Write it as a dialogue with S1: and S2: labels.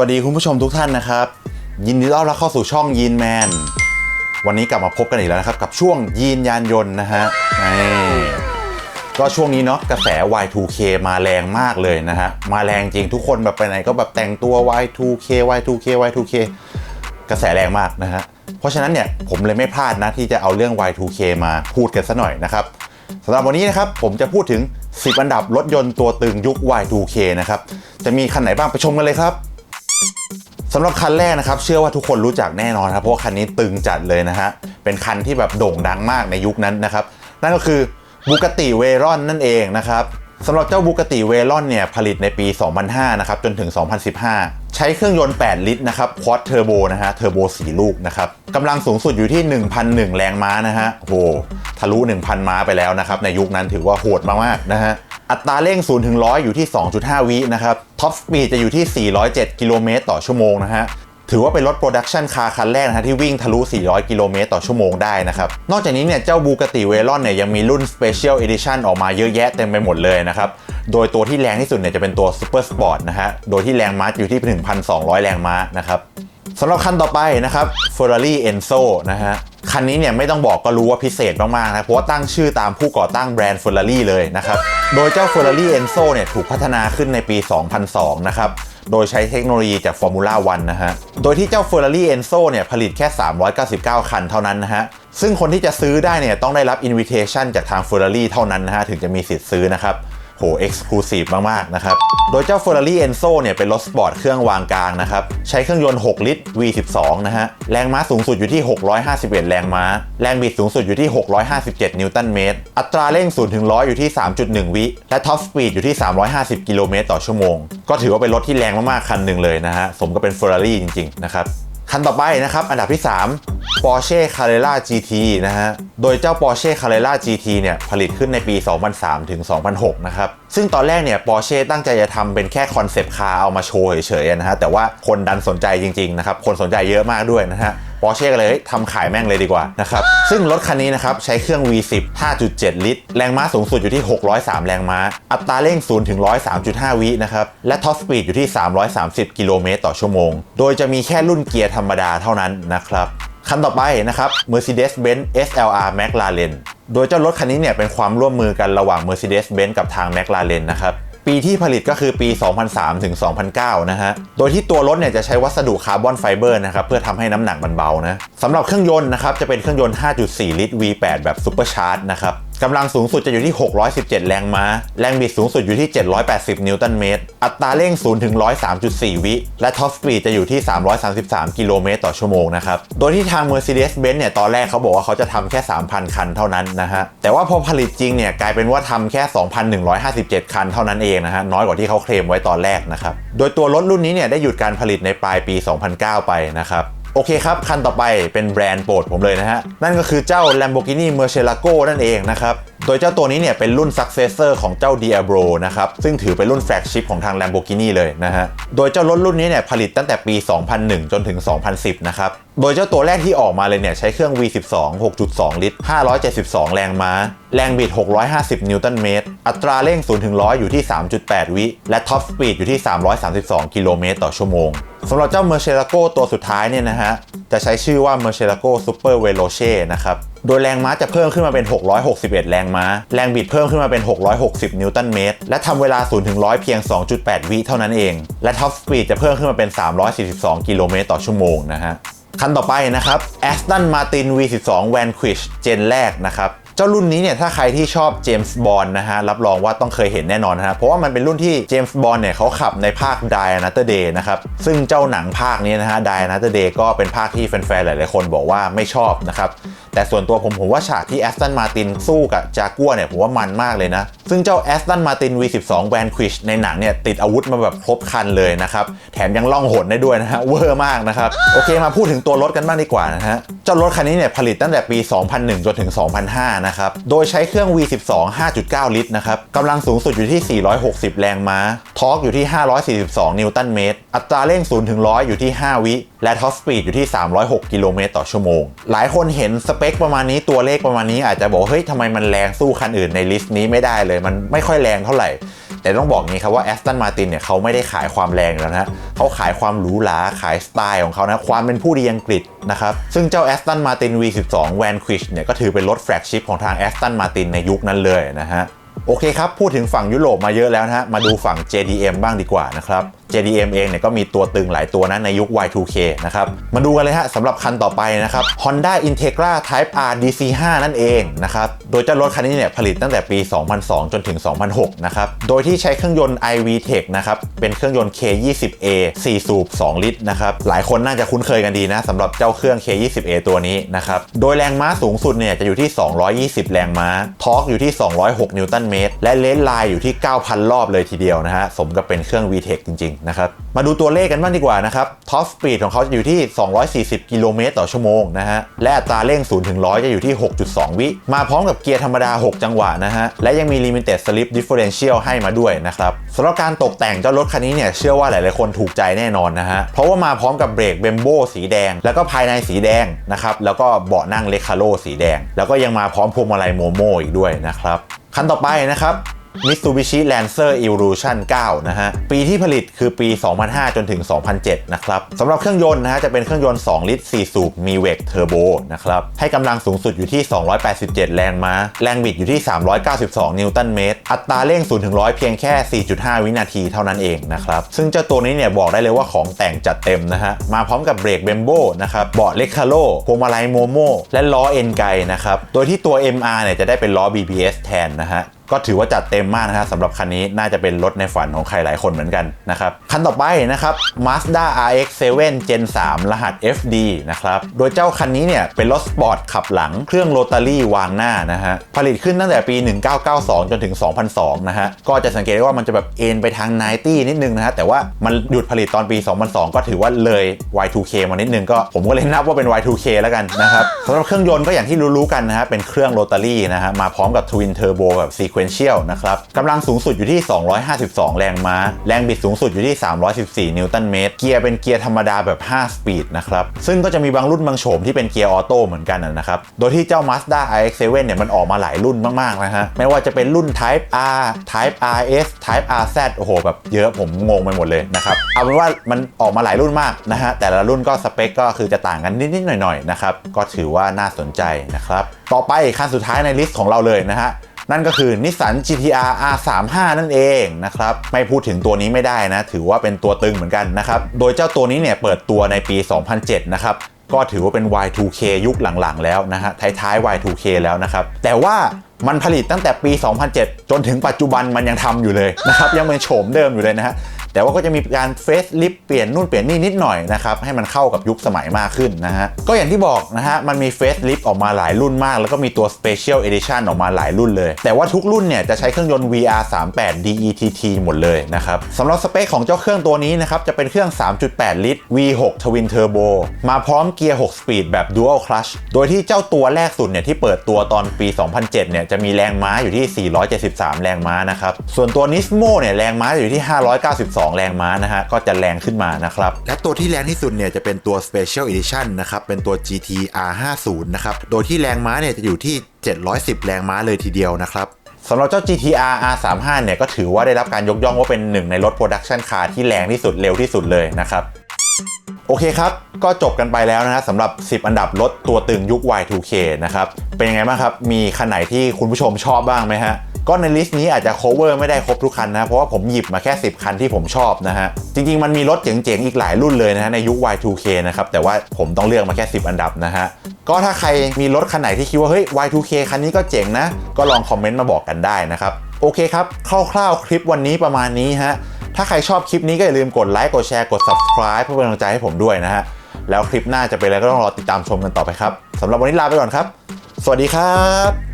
S1: วัสดีคุณผู้ชมทุกท่านนะครับ ยินดีต้อนรับเข้าสู่ช่องยีนแมนวันนี้กลับมาพบกันอีกแล้วนะครับกับช่วงยีนยานยนต์นะฮะนี่ก็ช่วงนี้เนาะกระแส Y2K มาแรงมากเลยนะฮะมาแรงจริงทุกคนแบบไปไหนก็แบบแต่งตัว Y2K Y2K Y2K กระแสแรงมากนะฮะเพราะฉะนั้นเนี่ยผมเลยไม่พลาดนะที่จะเอาเรื่อง Y2K มาพูดกันสัหน่อยนะครับสำหรับวันนี้นะครับผมจะพูดถึง 10 อันดับรถยนต์ตัวตึงยุค Y2K นะครับจะมีคันไหนบ้างไปชมกันเลยครับ สำหรับคันแรกนะครับ เชื่อว่าทุกคนรู้จักแน่นอนครับ เพราะาคันนี้ตึงจัดเลยนะฮะ เป็นคันที่แบบโด่งดังมากในยุคนั้นนะครับ นั่นก็คือบูกติเวรอนนั่นเองนะครับสำหรับเจ้าบูกติเวรอนเนี่ยผลิตในปี 2005 นะครับ จนถึง 2015 ใช้เครื่องยนต์ 8 ลิตรนะครับควอตเทอร์โบนะฮะเทอร์โบ 4 ลูกนะครับกำลังสูงสุดอยู่ที่ 1,001 แรงม้านะฮะโหทะลุ 1,000 ม้าไปแล้วนะครับ ในยุคนั้นถือว่าโหดมากๆนะฮะ อัตราเร่ง 0 ถึง 100 อยู่ที่ 2.5 วินะครับ ท็อปสปีดจะอยู่ที่ 407 กิโลเมตรต่อชั่วโมงนะฮะ ถือว่าเป็นรถโปรดักชันคาร์คันแรกนะฮะที่วิ่งทะลุ 400 กิโลเมตรต่อชั่วโมงได้นะครับ นอกจากนี้เนี่ยเจ้าบูกติเวรอนเนี่ยยังมีรุ่น Special Edition ออกมาเยอะแยะเต็มไปหมดเลยนะครับ โดยตัวที่แรงที่สุดเนี่ยจะเป็นตัว Super Sport นะฮะ โดยที่แรงม้าอยู่ที่ 1,200 แรงม้านะครับ สำหรับคันต่อไปนะครับ Ferrari Enzo นะฮะคันนี้เนี่ยไม่ต้องบอกก็รู้ว่าพิเศษมากๆนะเพราะว่าตั้งชื่อตามผู้ก่อตั้งแบรนด์ Ferrari เลยนะครับโดยเจ้า Ferrari Enzo เนี่ยถูกพัฒนาขึ้นในปี 2002 นะครับโดยใช้เทคโนโลยีจาก Formula 1นะฮะ โดยที่เจ้า Ferrari Enzo เนี่ยผลิตแค่ 399 คันเท่านั้นนะฮะ ซึ่งคนที่จะซื้อได้เนี่ยต้องได้รับ invitation จากทาง Ferrari เท่านั้นนะฮะ ถึงจะมีสิทธิ์ซื้อนะครับ โหเอ็กซ์คลูซีฟมาก ๆ นะครับ โดยเจ้า Ferrari Enzo เนี่ยเป็นรถสปอร์ตเครื่องวางกลางนะครับ ใช้เครื่องยนต์ 6 ลิตร V12 นะฮะ แรงม้าสูงสุดอยู่ที่ 651 แรงม้า แรงบิดสูงสุดอยู่ที่ 657 นิวตันเมตร อัตราเร่ง 0 ถึง 100 อยู่ที่ 3.1 วิ และท็อปสปีดอยู่ที่ 350 กิโลเมตรต่อชั่วโมง ก็ถือว่าเป็นรถที่แรงมาก ๆ คันหนึ่งเลยนะฮะ สมกับเป็น Ferrari จริง ๆ นะครับ คันต่อไปนะครับ อันดับที่ 3 Porsche Carrera GT นะฮะ โดยเจ้า Porsche Carrera GT เนี่ยผลิตขึ้นในปี 2003 ถึง 2006 นะครับ ซึ่งตอนแรกเนี่ย Porsche ตั้งใจจะทำเป็นแค่คอนเซปต์คาร์เอามาโชว์เฉยๆนะฮะ แต่ว่าคนดันสนใจจริงๆนะครับ คนสนใจเยอะมากด้วยนะฮะ Porsche ก็เลยทำขายแม่งเลยดีกว่านะครับซึ่งรถคันนี้นะครับใช้เครื่อง V10 5.7 ลิตร แรงม้าสูงสุดอยู่ที่ 603 แรงม้า อัตราเร่ง 0 ถึง 103.5 วินะครับและท็อปสปีดอยู่ที่ 330 กิโลเมตรต่อชั่วโมง โดยจะมีแค่รุ่นเกียร์ธรรมดาเท่านั้นนะครับคันต่อไปนะครับ Mercedes-Benz SLR McLaren โดยเจ้ารถคันนี้เนี่ยเป็นความร่วมมือกันระหว่าง Mercedes-Benz กับทาง McLaren นะครับ ปีที่ผลิตก็คือปี 2003 ถึง 2009 นะฮะ โดยที่ตัวรถเนี่ยจะใช้วัสดุคาร์บอนไฟเบอร์นะครับ เพื่อทำให้น้ำหนักมันเบานะสำหรับเครื่องยนต์นะครับ จะเป็นเครื่องยนต์ 5.4 ลิตร V8 แบบซูเปอร์ชาร์จนะครับ กำลังสูงสุดจะอยู่ที่ 617 แรงม้า แรงบิดสูงสุดอยู่ที่ 780 นิวตันเมตร อัตราเร่ง 0 ถึง 103.4 วิ และท็อปสปีดจะอยู่ที่ 333 กิโลเมตรต่อชั่วโมงนะครับ โดยที่ทาง Mercedes-Benz เนี่ย ตอนแรกเขาบอกว่าเขาจะทำแค่ 3,000 คันเท่านั้นนะฮะ แต่ว่าพอผลิตจริงเนี่ย กลายเป็นว่าทำแค่ 2,157 คันเท่านั้นเองนะฮะ น้อยกว่าที่เขาเคลมไว้ตอนแรกนะครับ โดยตัวรถรุ่นนี้เนี่ยได้หยุดการผลิตในปลายปี 2009 ไปนะครับ โอเคครับ คันต่อไปเป็นแบรนด์โปรดผมเลยนะฮะ นั่นก็คือเจ้า Lamborghini Murcielago นั่นเองนะครับ โดยเจ้าตัวนี้เนี่ยเป็นรุ่น successor ของเจ้า Diablo นะครับ ซึ่งถือเป็นรุ่นแฟลกชิพของทาง Lamborghini เลยนะฮะ โดยเจ้ารถรุ่นนี้เนี่ยผลิตตั้งแต่ปี 2001 จนถึง 2010 นะครับ โดยเจ้าตัวแรกที่ออกมาเลยเนี่ยใช้เครื่อง V12 6.2 ลิตร 572 แรงม้าแรงบิด 650 นิวตันเมตร อัตราเร่ง 0 ถึง 100 อยู่ที่ 3.8 วิ และท็อปสปีดอยู่ที่ 332 กิโลเมตรต่อชั่วโมง สำหรับเจ้า Murcielago ตัวสุดท้ายเนี่ยนะฮะ จะใช้ชื่อว่า Murcielago Super Veloce นะครับ โดยแรงม้าจะเพิ่มขึ้นมาเป็น 661 แรงม้า แรงบิดเพิ่มขึ้นมาเป็น 660 นิวตันเมตร และทำเวลา 0 ถึง 100 เพียง 2.8 วิเท่านั้นเอง และท็อปสปีดจะเพิ่มขึ้นมาเป็น 342 กิโลเมตรต่อชั่วโมงนะฮะคันต่อไปนะครับ Aston Martin V12 Vanquish เจนแรกนะครับ เจ้ารุ่นนี้เนี่ยถ้าใครที่ชอบเจมส์บอนด์นะฮะรับรองว่าต้องเคยเห็นแน่นอนนะฮะเพราะว่ามันเป็นรุ่นที่เจมส์บอนด์เนี่ยเขาขับในภาค Die Another Day นะครับซึ่งเจ้าหนังภาคนี้นะฮะ Die Another Day ก็เป็นภาคที่แฟนๆหลายๆคนบอกว่าไม่ชอบนะครับ แต่ส่วนตัวผมผมว่าฉากที่แอสตันมาตินสู้กับจากัวเนี่ยผมว่ามันมากเลยนะ ซึ่งเจ้าแอสตันมาติน V12 Vanquish ในหนังเนี่ยติดอาวุธมาแบบครบคันเลยนะครับ แถมยังล่องหนได้ด้วยนะฮะเวอร์มากนะครับ โอเคมาพูดถึงตัวรถกันบ้างดีกว่านะฮะ เจ้ารถคันนี้เนี่ยผลิตตั้งแต่ปี 2001 จนถึง 2005 นะครับ โดยใช้เครื่อง V12 5.9 ลิตรนะครับกำลังสูงสุดอยู่ที่ 460 แรงม้าทอร์กอยู่ที่ 542 นิวตันเมตรอัตราเร่ง0ถึง100 อยู่ที่ 5 วิและท็อปสปีดอยู่ที่ 306 กิโลเมตรต่อชั่วโมง หลายคนเห็นสเปคประมาณนี้ตัวเลขประมาณนี้อาจจะบอกเฮ้ยทำไมมันแรงสู้คันอื่นในลิสต์นี้ไม่ได้เลย มันไม่ค่อยแรงเท่าไหร่ แต่ต้องบอกงี้ครับว่า Aston Martin เนี่ยเขาไม่ได้ขายความแรงแล้วนะฮะเขาขายความหรูหราขายสไตล์ของเขานะความเป็นผู้ดีอังกฤษนะครับซึ่งเจ้า Aston Martin V12 Vanquish เนี่ยก็ถือเป็นรถแฟลกชิพของทาง Aston Martin ในยุคนั้นเลยนะฮะ โอเคครับ พูดถึงฝั่งยุโรปมาเยอะแล้วนะฮะ มาดูฝั่ง JDM บ้างดีกว่านะครับ JDM เองเนี่ยก็มีตัวตึงหลายตัวนะในยุค Y2K นะครับ มาดูกันเลยฮะสำหรับคันต่อไปนะครับ Honda Integra Type R DC5 นั่นเองนะครับ โดยเจ้ารถคันนี้เนี่ยผลิตตั้งแต่ปี 2002 จนถึง 2006 นะครับ โดยที่ใช้เครื่องยนต์ iVTEC นะครับ เป็นเครื่องยนต์ K20A 4 สูบ 2 ลิตรนะครับ หลายคนน่าจะคุ้นเคยกันดีนะสำหรับเจ้าเครื่อง K20A ตัวนี้นะครับ โดยแรงม้าสูงสุดเนี่ยจะอยู่ที่ 220 แรงม้า ทอร์กอยู่ที่ 206 นิวตันเมตร และเลนไลน์อยู่ที่ 9,000 รอบเลยทีเดียวนะฮะ สมกับเป็นเครื่อง VTEC จริง ๆ นะครับ มาดูตัวเลขกันบ้างดีกว่านะครับท็อปสปีดของเขาจะอยู่ที่ 240 กิโลเมตรต่อชั่วโมงนะฮะ และอัตราเร่ง 0 ถึง 100 จะอยู่ที่ 6.2 วิ มาพร้อมกับเกียร์ธรรมดา 6 จังหวะนะฮะ และยังมี Limited Slip Differential ให้มาด้วยนะครับสำหรับการตกแต่งเจ้ารถคันนี้เนี่ยเชื่อว่าหลายๆคนถูกใจแน่นอนนะฮะ เพราะว่ามาพร้อมกับเบรกเบมโบสีแดง แล้วก็ภายในสีแดงนะครับแล้วก็เบาะนั่งเลคาโลสีแดง แล้วก็ยังมาพร้อมพวงมาลัยโมโมอีกด้วยนะครับ ขั้นต่อไปนะครับ Mitsubishi Lancer Evolution 9 นะฮะ ปีที่ผลิตคือปี 2005 จนถึง 2007 นะครับสำหรับเครื่องยนต์นะฮะ จะเป็นเครื่องยนต์ 2 ลิตร 4 สูบ มีเวกเทอร์โบนะครับ ให้กำลังสูงสุดอยู่ที่ 287 แรงม้า แรงบิดอยู่ที่ 392 นิวตันเมตร อัตราเร่ง0ถึง100 เพียงแค่ 4.5 วินาทีเท่านั้นเองนะครับ ซึ่งเจ้าตัวนี้เนี่ยบอกได้เลยว่าของแต่งจัดเต็มนะฮะ มาพร้อมกับเบรกเบมโบนะครับเบาะเลคาโลพวงมาลัยโมโมและล้อเอ็นไกนะครับ โดยที่ตัว MR เนี่ยจะได้เป็นล้อ BBS แทนนะฮะ ก็ถือว่าจัดเต็มมากนะครับสำหรับคันนี้น่าจะเป็นรถในฝันของใครหลายคนเหมือนกันนะครับ คันต่อไปนะครับ Mazda RX-7 Gen 3 รหัส FD นะครับ โดยเจ้าคันนี้เนี่ยเป็นรถสปอร์ตขับหลังเครื่องโรตารี่วางหน้านะฮะ ผลิตขึ้นตั้งแต่ปี 1992 จนถึง 2002 นะฮะ ก็จะสังเกตได้ว่ามันจะแบบเอ็นไปทาง 90 นิดนึงนะฮะ แต่ว่ามันหยุดผลิตตอนปี 2002 ก็ถือว่าเลย Y2K มานิดนึงก็ผมก็เลยนับว่าเป็น Y2K แล้วกันนะครับสำหรับเครื่องยนต์ก็อย่างที่รู้ๆกันนะฮะเป็นเครื่องโรตารี่นะฮะมาพร้อมกับ Twin Turbo แบบ Sequential นะครับกำลังสูงสุดอยู่ที่ 252 แรงม้า แรงบิดสูงสุดอยู่ที่ 314 นิวตันเมตร เกียร์เป็นเกียร์ธรรมดาแบบ 5 สปีดนะครับ ซึ่งก็จะมีบางรุ่นบางโฉมที่เป็นเกียร์ออโต้เหมือนกันนะครับ โดยที่เจ้า Mazda RX-7 เนี่ยมันออกมาหลายรุ่นมากๆนะฮะ ไม่ว่าจะเป็นรุ่น Type R Type RS Type RZ โอ้โหแบบเยอะผมงงไปหมดเลยนะครับ เอาเป็นว่ามันออกมาหลายรุ่นมากนะฮะ แต่ละรุ่นก็สเปคก็คือจะต่างกันนิดๆหน่อยๆนะครับ ก็ถือว่าน่าสนใจนะครับ ต่อไปคันสุดท้ายในลิสต์ของเราเลยนะฮะ นั่นก็คือ Nissan GTR R35 นั่นเองนะครับ ไม่พูดถึงตัวนี้ไม่ได้นะ ถือว่าเป็นตัวตึงเหมือนกันนะครับ โดยเจ้าตัวนี้เนี่ยเปิดตัวในปี 2007 นะครับก็ถือว่าเป็น Y2K ยุคหลังๆ แล้วนะฮะ ท้ายๆ Y2K แล้วนะครับ แต่ว่ามันผลิตตั้งแต่ปี 2007 จนถึงปัจจุบันมันยังทำอยู่เลยนะครับ ยังเป็นโฉมเดิมอยู่เลยนะฮะ แต่ว่าก็จะมีการเฟซลิฟเปลี่ยนนู่นเปลี่ยนนี่นิดหน่อยนะครับให้มันเข้ากับยุคสมัยมากขึ้นนะฮะก็อย่างที่บอกนะฮะมันมีเฟซลิฟออกมาหลายรุ่นมาก แล้วก็มีตัว Special Edition ออกมาหลายรุ่นเลย แต่ว่าทุกรุ่นเนี่ยจะใช้เครื่องยนต์ VR38 DETT หมดเลยนะครับสำหรับสเปคของเจ้าเครื่องตัวนี้นะครับจะเป็นเครื่อง 3.8 ลิตร V6 Twin Turbo มาพร้อมเกียร์ 6 สปีดแบบ Dual Clutch โดยที่เจ้าตัวแรกสุดเนี่ยที่เปิดตัวตอนปี 2007 เนี่ยจะมีแรงม้าอยู่ที่ 473 แรงม้านะครับส่วนตัว Nismo เนี่ยแรงม้าอยู่ที่ 592แรงม้านะฮะก็จะแรงขึ้นมานะครับ และตัวที่แรงที่สุดเนี่ยจะเป็นตัว Special Edition นะครับ เป็นตัว GT R50 นะครับ โดยที่แรงม้าเนี่ยจะอยู่ที่ 710 แรงม้าเลยทีเดียวนะครับสำหรับเจ้า GTR R35 เนี่ยก็ถือว่าได้รับการยกย่องว่าเป็นหนึ่งในรถ Production Car ที่แรงที่สุดเร็วที่สุดเลยนะครับโอเคครับ ก็จบกันไปแล้วนะฮะสำหรับ 10 อันดับรถตัวตึงยุค Y2K นะครับ เป็นยังไงบ้างครับ มีคันไหนที่คุณผู้ชมชอบบ้างไหมฮะ ก็ในลิสต์นี้อาจจะ cover ไม่ได้ครบทุกคันนะ เพราะว่าผมหยิบมาแค่ 10 คันที่ผมชอบนะฮะ จริง ๆ มันมีรถเจ๋ง ๆ อีกหลายรุ่นเลยนะฮะในยุค Y2K นะครับ แต่ว่าผมต้องเลือกมาแค่ 10 อันดับนะฮะ ก็ถ้าใครมีรถคันไหนที่คิดว่า เฮ้ย Y2K คันนี้ก็เจ๋งนะ ก็ลองคอมเมนต์มาบอกกันได้นะครับ โอเคครับ คร่าวๆ คลิปวันนี้ประมาณนี้ฮะ ถ้าใครชอบคลิปนี้ก็อย่าลืมกดไลค์ กดแชร์ กด subscribe เพื่อเป็นกำลังใจให้ผมด้วยนะฮะ แล้วคลิปหน้าจะเป็นอะไรก็ต้องรอติดตามชมกันต่อไปครับสำหรับวันนี้ลาไปก่อนครับ สวัสดีครับ